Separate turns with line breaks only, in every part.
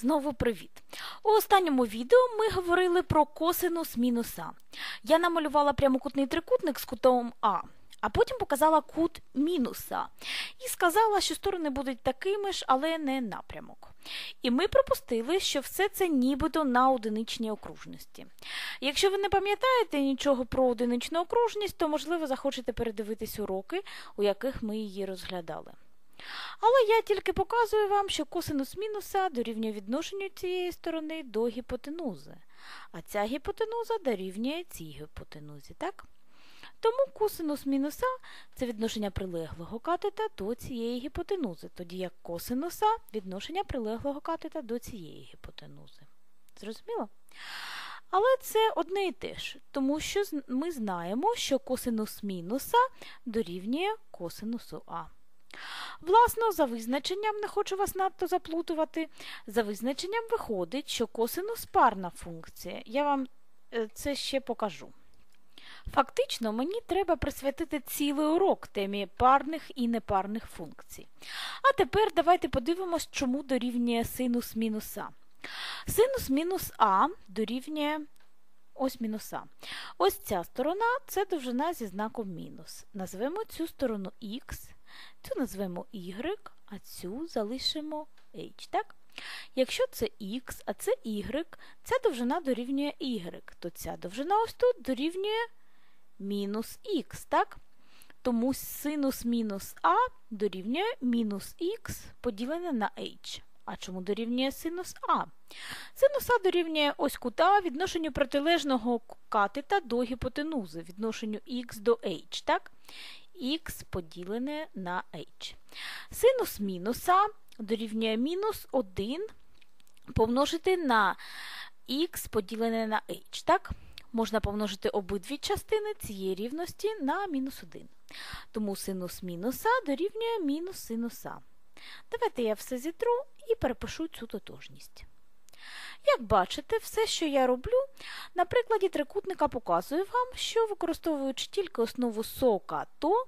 Знову привіт! У останньому відео ми говорили про косинус мінуса. Я намалювала прямокутний трикутник з кутом А, а потім показала кут мінуса і сказала, що сторони будуть такими ж, але не напрямок. І ми припустили, що все це нібито на одиничній окружності. Якщо ви не пам'ятаєте нічого про одиничну окружність, то, можливо, захочете передивитись уроки, у яких ми її розглядали. Але я тільки показую вам, що косинус мінуса дорівнює відношенню цієї сторони до гіпотенузи, а ця гіпотенуза дорівнює цій гіпотенузі. так? Тому косинус мінуса це відношення прилеглого катета до цієї гіпотенузи, тоді як косинуса відношення прилеглого катета до цієї гіпотенузи. Зрозуміло? Але це одне і те ж, тому що ми знаємо, що косинус мінуса дорівнює косинусу А. Власно, за визначенням, не хочу вас надто заплутувати, за визначенням виходить, що косинус парна функція. Я вам е, це ще покажу. Фактично, мені треба присвятити цілий урок темі парних і непарних функцій. А тепер давайте подивимось, чому дорівнює синус мінус А. Синус мінус А дорівнює ось мінус А. Ось ця сторона це довжина зі знаком мінус. Назвемо цю сторону Х. Цю назвемо y, а цю залишимо h. так? Якщо це x, а це y, ця довжина дорівнює y, то ця довжина ось тут дорівнює мінус х. так? Тому синус мінус а дорівнює мінус х поділене на h. А чому дорівнює синус А? Синус А дорівнює ось кута відношенню протилежного катета до гіпотенузи, відношенню х до h. так? Х поділене на h. Синус мінуса дорівнює мінус 1 помножити на х поділене на h. так? Можна помножити обидві частини цієї рівності на мінус 1. Тому синус мінуса дорівнює мінус синуса. Давайте я все зітру і перепишу цю тотожність. Як бачите, все, що я роблю, на прикладі трикутника показую вам, що використовуючи тільки основу сока, то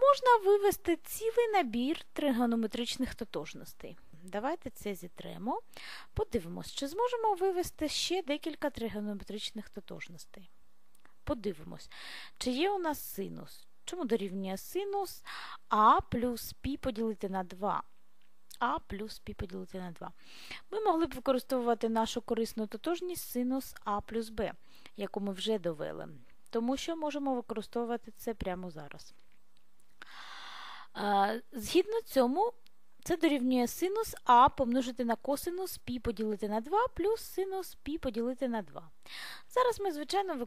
можна вивести цілий набір тригонометричних тотожностей. Давайте це зітремо. Подивимось, чи зможемо вивести ще декілька тригонометричних тотожностей. Подивимось, чи є у нас синус. Чому дорівнює синус А плюс π поділити на 2 а плюс пі поділити на 2. Ми могли б використовувати нашу корисну тотожність синус А плюс Б, яку ми вже довели. Тому що можемо використовувати це прямо зараз. Згідно цьому, це дорівнює синус А помножити на косинус π поділити на 2 плюс синус π поділити на 2. Зараз ми, звичайно,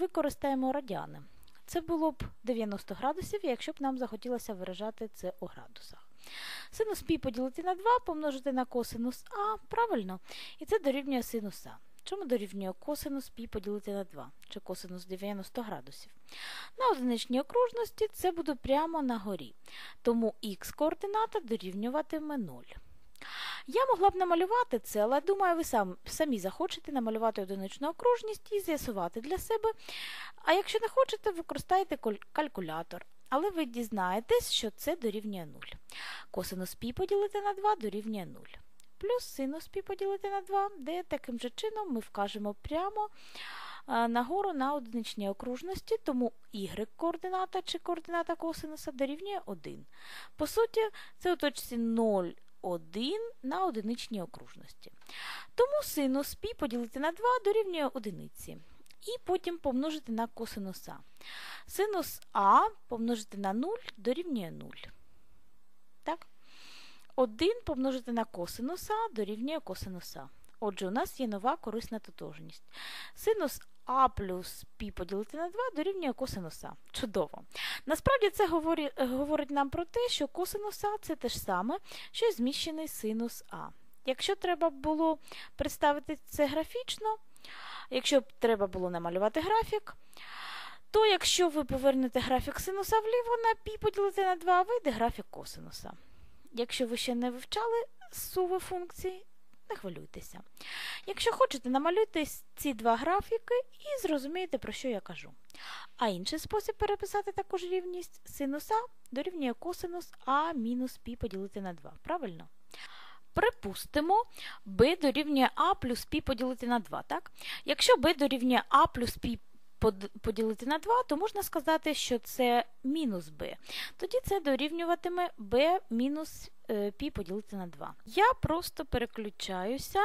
використаємо радіани. Це було б 90 градусів, якщо б нам захотілося виражати це у градусах. Синус π поділити на 2 помножити на косинус А, правильно, і це дорівнює синус А. Чому дорівнює косинус π поділити на 2, чи косинус 90 градусів? На одиничній окружності це буде прямо на горі, тому х координата дорівнюватиме 0. Я могла б намалювати це, але думаю, ви сам, самі захочете намалювати одиничну окружність і з'ясувати для себе. А якщо не хочете, використайте калькулятор але ви дізнаєтесь, що це дорівнює 0. Косинус пі поділити на 2 дорівнює 0. Плюс синус пі поділити на 2, де таким же чином ми вкажемо прямо е, нагору на одиничній окружності, тому y координата чи координата косинуса дорівнює 1. По суті, це у точці 0. 1 на одиничній окружності. Тому синус π поділити на 2 дорівнює одиниці і потім помножити на косинус А. Синус А помножити на 0 дорівнює 0. Так? 1 помножити на косинус А дорівнює косинус А. Отже, у нас є нова корисна тотожність. Синус А плюс π поділити на 2 дорівнює косинус А. Чудово. Насправді це говорить, говорить нам про те, що косинус А це те ж саме, що й зміщений синус А. Якщо треба було представити це графічно, Якщо б треба було намалювати графік, то якщо ви повернете графік синуса вліво на пі поділити на 2, вийде графік косинуса. Якщо ви ще не вивчали суви функції, не хвилюйтеся. Якщо хочете, намалюйте ці два графіки і зрозумієте, про що я кажу. А інший спосіб переписати також рівність синуса дорівнює косинус А мінус пі поділити на 2. Правильно? Припустимо, b дорівнює a плюс π поділити на 2, так? Якщо b дорівнює a плюс π поділити на 2, то можна сказати, що це мінус b. Тоді це дорівнюватиме b мінус е, π поділити на 2. Я просто переключаюся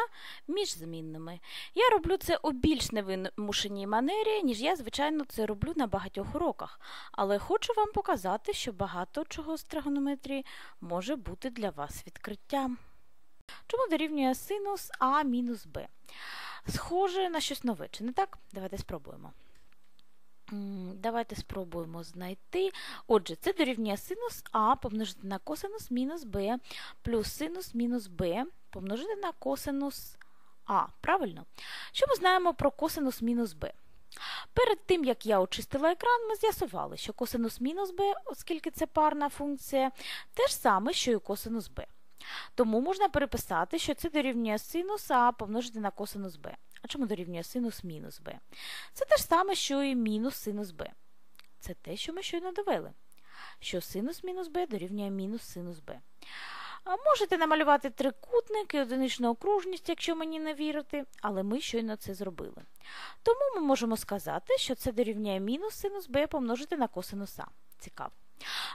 між змінними. Я роблю це у більш невимушеній манері, ніж я, звичайно, це роблю на багатьох уроках. Але хочу вам показати, що багато чого з тригонометрії може бути для вас відкриттям. Чому дорівнює синус А мінус Б? Схоже на щось нове, чи не так? Давайте спробуємо. Давайте спробуємо знайти. Отже, це дорівнює синус А помножити на косинус мінус Б плюс синус мінус Б помножити на косинус А. Правильно? Що ми знаємо про косинус мінус Б? Перед тим, як я очистила екран, ми з'ясували, що косинус мінус Б, оскільки це парна функція, те ж саме, що і косинус Б. Тому можна переписати, що це дорівнює синус А помножити на косинус Б. А чому дорівнює синус мінус b? Це те ж саме, що і мінус синус b. Це те, що ми щойно довели. Що синус мінус b дорівнює мінус синус b. Можете намалювати трикутник і одиничну окружність, якщо мені не вірити, але ми щойно це зробили. Тому ми можемо сказати, що це дорівнює мінус синус b помножити на косинус А. Цікаво.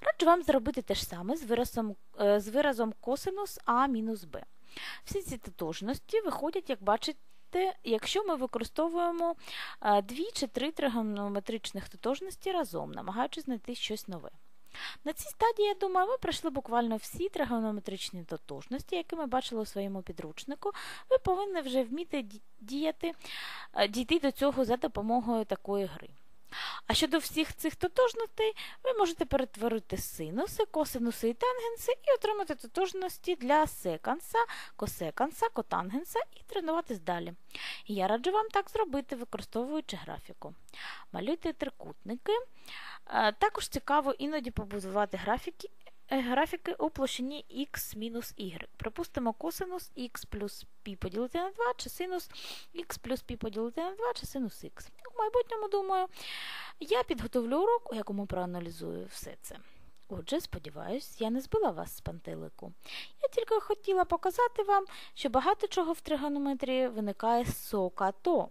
Раджу вам зробити те ж саме з виразом е, з виразом косинус А мінус Б. Всі ці тотожності виходять, як бачите, якщо ми використовуємо е, дві чи три тригонометричних тотожності разом, намагаючись знайти щось нове. На цій стадії, я думаю, ми пройшли буквально всі тригонометричні тотожності, які ми бачили у своєму підручнику. Ви повинні вже вміти діяти, е, дійти до цього за допомогою такої гри. А щодо всіх цих тотожностей, ви можете перетворити синуси, косинуси і тангенси і отримати тотожності для секанса, косеканса, котангенса і тренуватись далі. Я раджу вам так зробити, використовуючи графіку. Малюйте трикутники. Е, також цікаво іноді побудувати графіки графіки у площині x мінус y. Припустимо, косинус x плюс π поділити на 2, чи синус x плюс π поділити на 2, чи синус х. У майбутньому, думаю, я підготовлю урок, у якому проаналізую все це. Отже, сподіваюсь, я не збила вас з пантелику. Я тільки хотіла показати вам, що багато чого в тригонометрії виникає з сокато.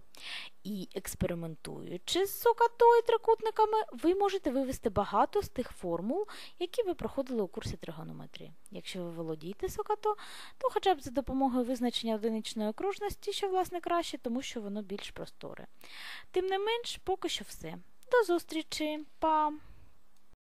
І експериментуючи з сокато і трикутниками, ви можете вивести багато з тих формул, які ви проходили у курсі тригонометрії. Якщо ви володієте сокато, то хоча б за допомогою визначення одиничної окружності, що, власне, краще, тому що воно більш просторе. Тим не менш, поки що все. До зустрічі, Па!